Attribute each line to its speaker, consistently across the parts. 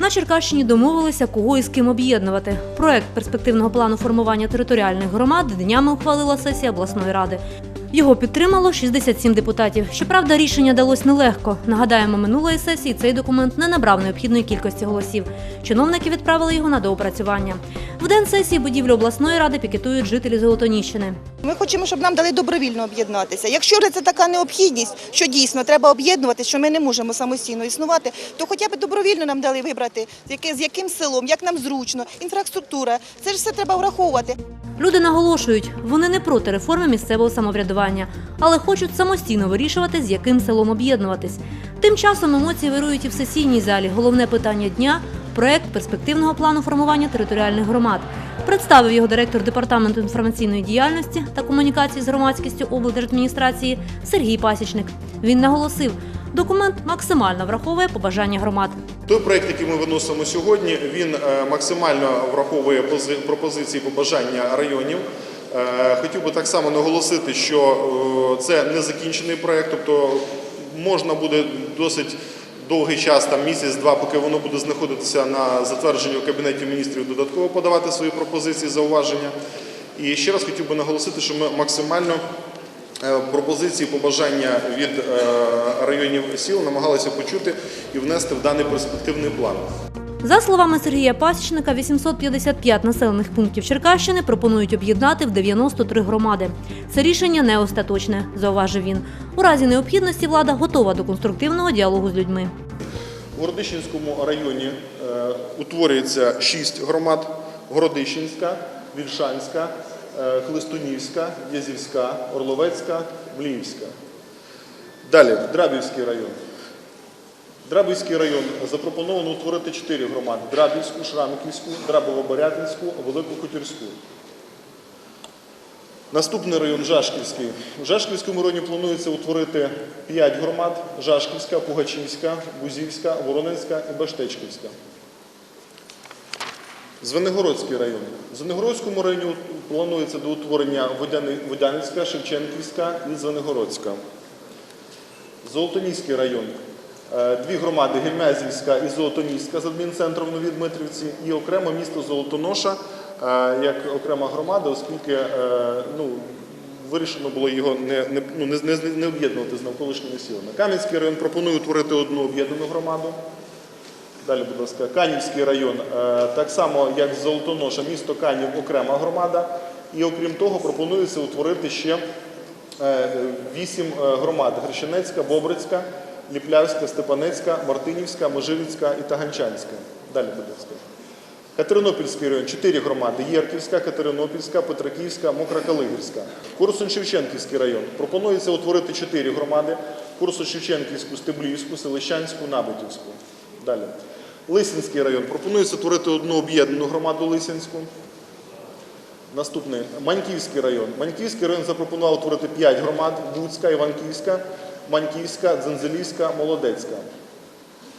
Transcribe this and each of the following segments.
Speaker 1: На Черкащині домовилися, кого і з ким об'єднувати. Проект перспективного плану формування територіальних громад днями ухвалила сесія обласної ради. Його підтримало 67 депутатів. Щоправда, рішення далось нелегко. Нагадаємо, минулої сесії цей документ не набрав необхідної кількості голосів. Чиновники відправили його на доопрацювання. В день сесії будівлю обласної ради пікетують жителі Золотоніщини.
Speaker 2: Ми хочемо, щоб нам дали добровільно об'єднатися. Якщо це така необхідність, що дійсно треба об'єднуватися, що ми не можемо самостійно існувати, то хоча б добровільно нам дали вибрати, з яким селом, як нам зручно, інфраструктура. Це ж все треба враховувати.
Speaker 1: Люди наголошують, вони не проти реформи місцевого самоврядування, але хочуть самостійно вирішувати, з яким селом об'єднуватись. Тим часом емоції вирують і в сесійній залі. Головне питання дня проект перспективного плану формування територіальних громад. Представив його директор департаменту інформаційної діяльності та комунікації з громадськістю облдержадміністрації Сергій Пасічник. Він наголосив, документ максимально враховує побажання громад.
Speaker 3: Той проект, який ми виносимо сьогодні, він е, максимально враховує пропозиції побажання районів. Е, Хотів би так само наголосити, що е, це не закінчений проект, тобто можна буде досить довгий час, там місяць-два, поки воно буде знаходитися на затвердженні у кабінеті міністрів, додатково подавати свої пропозиції, зауваження. І ще раз хотів би наголосити, що ми максимально пропозиції, побажання від е, районів сіл намагалися почути і внести в даний перспективний план.
Speaker 1: За словами Сергія Пасічника, 855 населених пунктів Черкащини пропонують об'єднати в 93 громади. Це рішення не остаточне, зауважив він. У разі необхідності влада готова до конструктивного діалогу з людьми.
Speaker 3: У Городищенському районі е, утворюється шість громад: Городищенська, Вільшанська, е, Хлистунівська, Язівська, Орловецька, Мліївська. Далі Драбівський район. Драбівський район запропоновано утворити чотири громади: Драбівську, Шрамківську, Драбово-Борятинську, Велику Хотірську. Наступний район Жашківський. У Жашківському районі планується утворити 5 громад: Жашківська, Пугачівська, Бузівська, Воронинська і Баштечківська. Звенигородський район. В Звенигородському районі планується до утворення Водяницька, Шевченківська і Звенигородська. Золотоніський район. Е, Дві громади Гельмязівська і Золотоніська з адмінцентром в Новій Дмитрівці і окремо місто Золотоноша е, як окрема громада, оскільки е, ну, вирішено було його ну, не, об'єднувати з навколишніми сілами. Кам'янський район пропонує утворити одну об'єднану громаду. Далі, будь ласка, Канівський район, е, так само як Золотоноша, місто Канів окрема громада. І окрім того, пропонується утворити ще е, вісім е, громад: Грещенецька, Бобрицька, Ліплявська, Степанецька, Мартинівська, Можирівська і Таганчанська. Далі, будь ласка. Катеринопільський район, чотири громади: Єрківська, Катеринопільська, Петриківська, Мокра-Калигірська. Корсун-Шевченківський район. Пропонується утворити чотири громади: Корсун-Шевченківську, Стеблівську, Селищанську, Набутівську. Далі. Лисинський район. Пропонується утворити одну об'єднану громаду Лисинську. Наступний Маньківський район. Маньківський район запропонував утворити 5 громад: Буцька, Іванківська, Маньківська, Дзензелівська, Молодецька.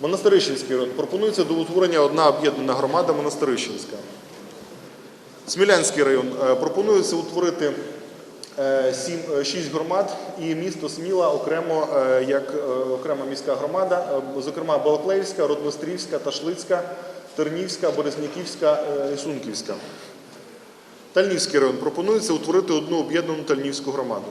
Speaker 3: Монастирищенський район. Пропонується до утворення одна об'єднана громада Монастирищенська. Смілянський район. Е, Пропонується утворити 6 громад і місто Сміла окремо е, як е, окрема міська громада, е, зокрема Балаклеївська, Ротмистрівська, Ташлицька, Тернівська, Березняківська е, і Сунківська. Тальнівський район пропонується утворити одну об'єднану Тальнівську громаду.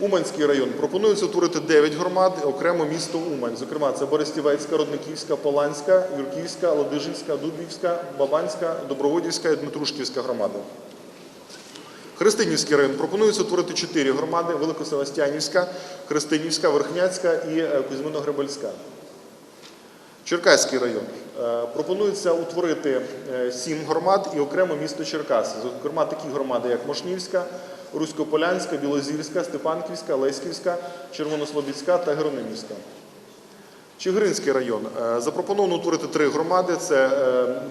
Speaker 3: Уманський район пропонується утворити 9 громад, окремо місто Умань. Зокрема, це Бористівецька, Родниківська, Поланська, Юрківська, Ладижинська, Дубівська, Бабанська, Доброводівська і Дмитрушківська громади. Христинівський район пропонується утворити 4 громади: Великосевастянівська, Христинівська, Верхняцька і е, Кузьмино-Гребельська. Черкаський район. Е, Пропонується утворити е, сім громад і окремо місто Черкаси. Зокрема, такі громади, як Мошнівська, Руськополянська, Білозірська, Степанківська, Леськівська, Червонослобідська та Геронимівська. Чигиринський район. Запропоновано утворити три громади: це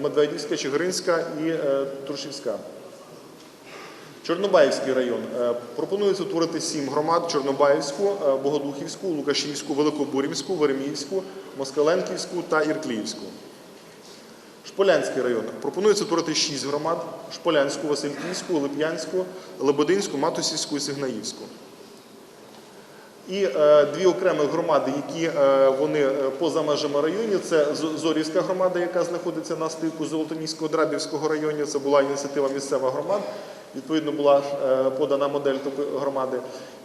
Speaker 3: Медведівська, Чигиринська і Трушівська. Чорнобаївський район. Е, Пропонується утворити сім громад: Чорнобаївську, е, Богодухівську, Лукашівську, Великобурівську, Вереміївську, Москаленківську та Іркліївську. Шполянський район. Пропонується утворити шість громад: Шполянську, Васильківську, Лип'янську, Лебединську, Матусівську і Сигнаївську. І е, дві окремі громади, які е, вони е, поза межами районів, це Зорівська громада, яка знаходиться на стику Золотоніського Драбівського районів. Це була ініціатива місцевих громад. Відповідно, була е, подана модель громади.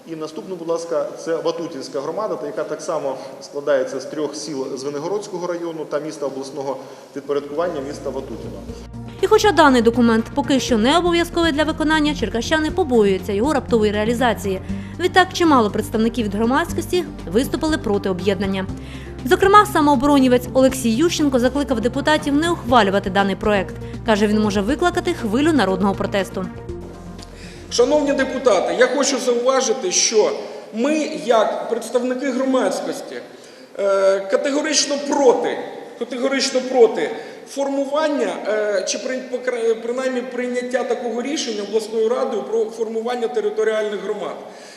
Speaker 3: І наступну, будь ласка, це Ватутінська громада, яка так само складається з трьох сіл Звенигородського району та міста обласного підпорядкування міста Ватутіна.
Speaker 1: І хоча даний документ поки що не обов'язковий для виконання, черкащани побоюються його раптової реалізації. Відтак чимало представників від громадськості виступили проти об'єднання. Зокрема, самооборонівець Олексій Ющенко закликав депутатів не ухвалювати даний проект. Каже, він може викликати хвилю народного протесту.
Speaker 4: Шановні депутати, я хочу зауважити, що ми, як представники громадськості, е, категорично проти, категорично проти формування е, чи принаймні прийняття такого рішення обласною радою про формування територіальних громад.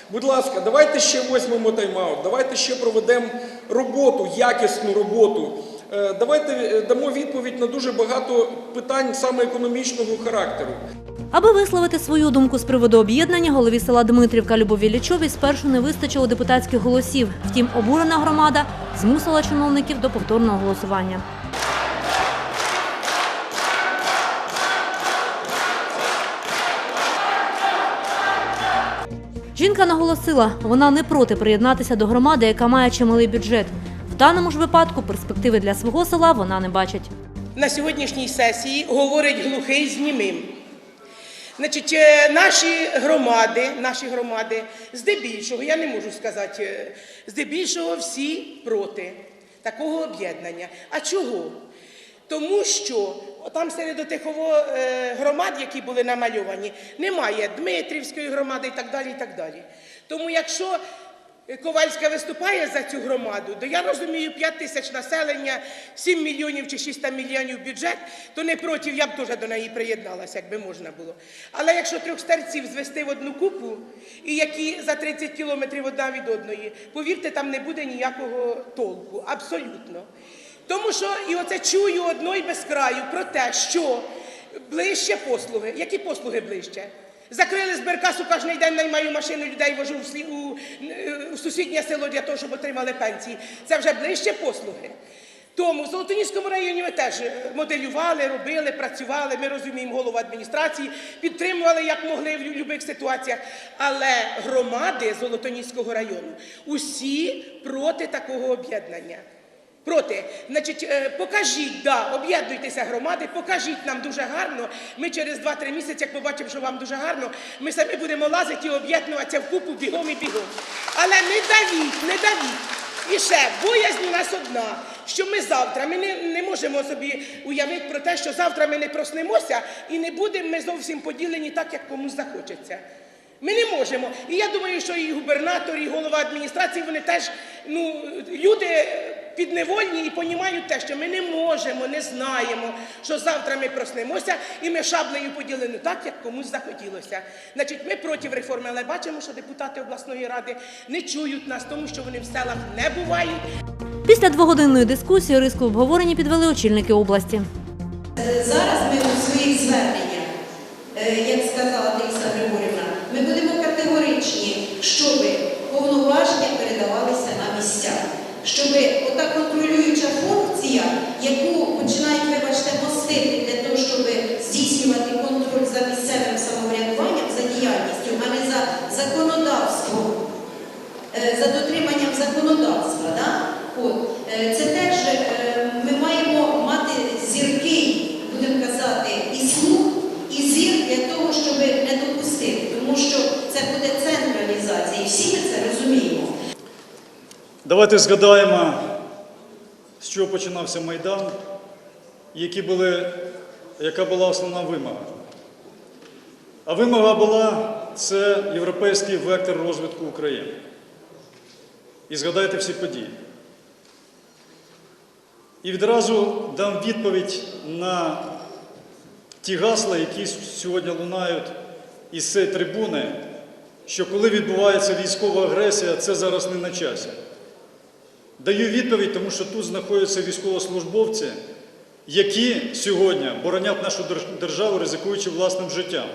Speaker 4: Будь ласка, давайте ще візьмемо тайм-аут, давайте ще проведемо роботу, якісну роботу. Е, Давайте дамо відповідь на дуже багато питань саме економічного характеру.
Speaker 1: Аби висловити свою думку з приводу об'єднання, голові села Дмитрівка Любові Лічовій спершу не вистачило депутатських голосів. Втім, обурена громада змусила чиновників до повторного голосування. Жінка наголосила, вона не проти приєднатися до громади, яка має чималий бюджет. В даному ж випадку перспективи для свого села вона не бачить.
Speaker 5: на сьогоднішній сесії говорить глухий з німим. Значить, е, наші громади, наші громади, здебільшого, я не можу сказати, е, здебільшого всі проти такого об'єднання. А чого? Тому що там серед тих ово, е, громад, які були намальовані, немає Дмитрівської громади і так далі. і так далі. Тому якщо Ковальська виступає за цю громаду, то я розумію 5 тисяч населення, 7 мільйонів чи 6 мільйонів бюджет, то не проти, я б теж до неї приєдналася, якби можна було. Але якщо трьох старців звести в одну купу, і які за 30 кілометрів одна від одної, повірте, там не буде ніякого толку. Абсолютно. Тому що і оце чую одно і без краю про те, що ближче послуги. Які послуги ближче? Закрили зберкасу кожен день наймаю машину людей, вожу в, слі- у, е, у сусіднє село для того, щоб отримали пенсії. Це вже ближче послуги. Тому в Золотоніському районі ми теж е, моделювали, робили, працювали. Ми розуміємо голову адміністрації, підтримували як могли в будь-яких ситуаціях. Але громади Золотоніського району усі проти такого об'єднання. Проти, значить, е, покажіть, да, об'єднуйтеся громади, покажіть нам дуже гарно. Ми через 2-3 місяці, як побачимо, що вам дуже гарно, ми самі будемо лазити і об'єднуватися в купу бігом і бігом. Але не давіть, не давіть. І ще боязнь у нас одна, що ми завтра, ми не, не можемо собі уявити про те, що завтра ми не проснемося і не будемо ми зовсім поділені так, як комусь захочеться. Ми не можемо. І я думаю, що і губернатор, і голова адміністрації, вони теж ну, люди підневольні і понімають те, що ми не можемо, не знаємо, що завтра ми проснемося і ми шаблею поділені так, як комусь захотілося. Значить, ми проти реформи, але бачимо, що депутати обласної ради не чують нас, тому що вони в селах не бувають.
Speaker 1: Після двогодинної дискусії риску обговорення підвели очільники області.
Speaker 6: Зараз ми у своїх зверненнях, е, як сказала Таїса Григорівна, ми будемо категоричні, щоб повноваження передавалися на місця, щоб ота контролююча функція, яку починають, вибачте, мостити для того, щоб здійснювати контроль за місцевим самоврядуванням, за діяльністю, а не за законодавством, е, за дотриманням законодавства. Да? От. е, Це теж е, ми маємо мати зірки, будемо казати, і слух, і зір для того, щоб не допустити, тому що це буде централізація, і всі ми це розуміємо.
Speaker 7: Давайте згадаємо, з чого починався Майдан, які були, яка була основна вимога. А вимога була це європейський вектор розвитку України. І згадайте всі події. І відразу дам відповідь на ті гасла, які сьогодні лунають із цієї трибуни, що коли відбувається військова агресія, це зараз не на часі. Даю відповідь, тому що тут знаходяться військовослужбовці, які сьогодні боронять нашу державу, ризикуючи власним життям.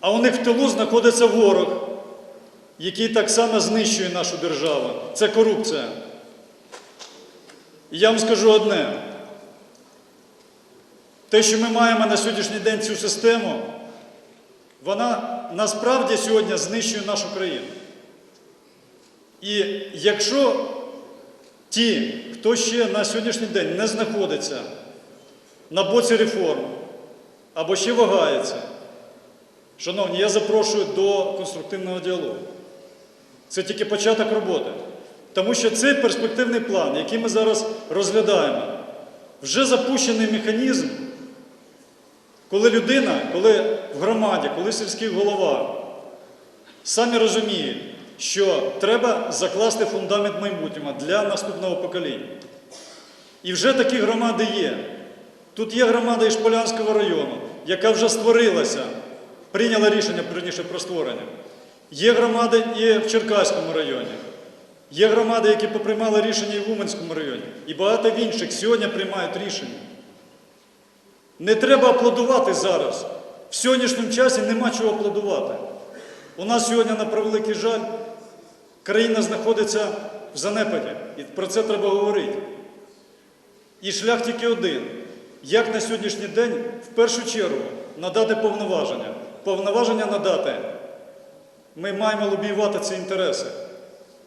Speaker 7: А у них в тилу знаходиться ворог, який так само знищує нашу державу. Це корупція. І я вам скажу одне. Те, що ми маємо на сьогоднішній день цю систему, вона насправді сьогодні знищує нашу країну. І якщо ті, хто ще на сьогоднішній день не знаходиться на боці реформ або ще вагається, шановні, я запрошую до конструктивного діалогу. Це тільки початок роботи. Тому що цей перспективний план, який ми зараз розглядаємо, вже запущений механізм, коли людина, коли в громаді, коли сільський голова самі розуміють, що треба закласти фундамент майбутнього для наступного покоління. І вже такі громади є. Тут є громада Ішполянського району, яка вже створилася, прийняла рішення раніше про створення. Є громади і в Черкаському районі. Є громади, які поприймали рішення і в Уманському районі. І багато в інших сьогодні приймають рішення. Не треба аплодувати зараз. В сьогоднішньому часі нема чого аплодувати. У нас сьогодні, на превеликий жаль, країна знаходиться в занепаді. І про це треба говорити. І шлях тільки один. Як на сьогоднішній день в першу чергу надати повноваження. Повноваження надати. Ми маємо лобіювати ці інтереси.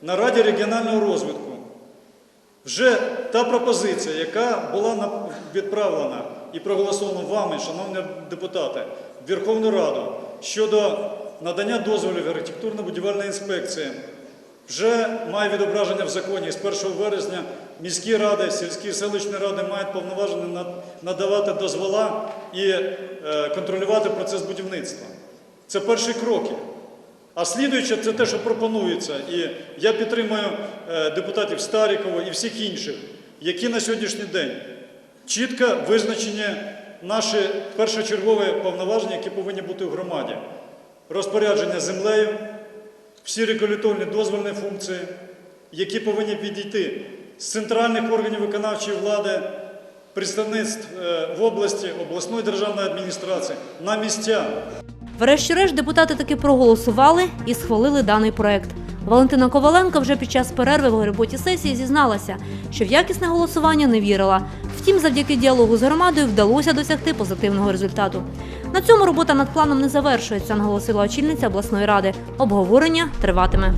Speaker 7: На Раді регіонального розвитку вже та пропозиція, яка була відправлена і проголосована вами, шановні депутати, в Верховну Раду щодо надання дозволів архітектурно-будівельної інспекції, вже має відображення в законі. З 1 вересня міські ради, сільські селищні ради мають повноваження надавати дозвола і е, контролювати процес будівництва. Це перші кроки. А слідуюче це те, що пропонується. І я підтримую е, депутатів Старікова і всіх інших, які на сьогоднішній день чітко визначені наші першочергові повноваження, які повинні бути в громаді. Розпорядження землею, всі регуляторні дозвольні функції, які повинні підійти з центральних органів виконавчої влади, представництв е, в області, обласної державної адміністрації на місцях.
Speaker 1: Врешті-решт депутати таки проголосували і схвалили даний проект. Валентина Коваленко вже під час перерви в роботі сесії зізналася, що в якісне голосування не вірила. Втім, завдяки діалогу з громадою вдалося досягти позитивного результату. На цьому робота над планом не завершується, наголосила очільниця обласної ради. Обговорення триватиме.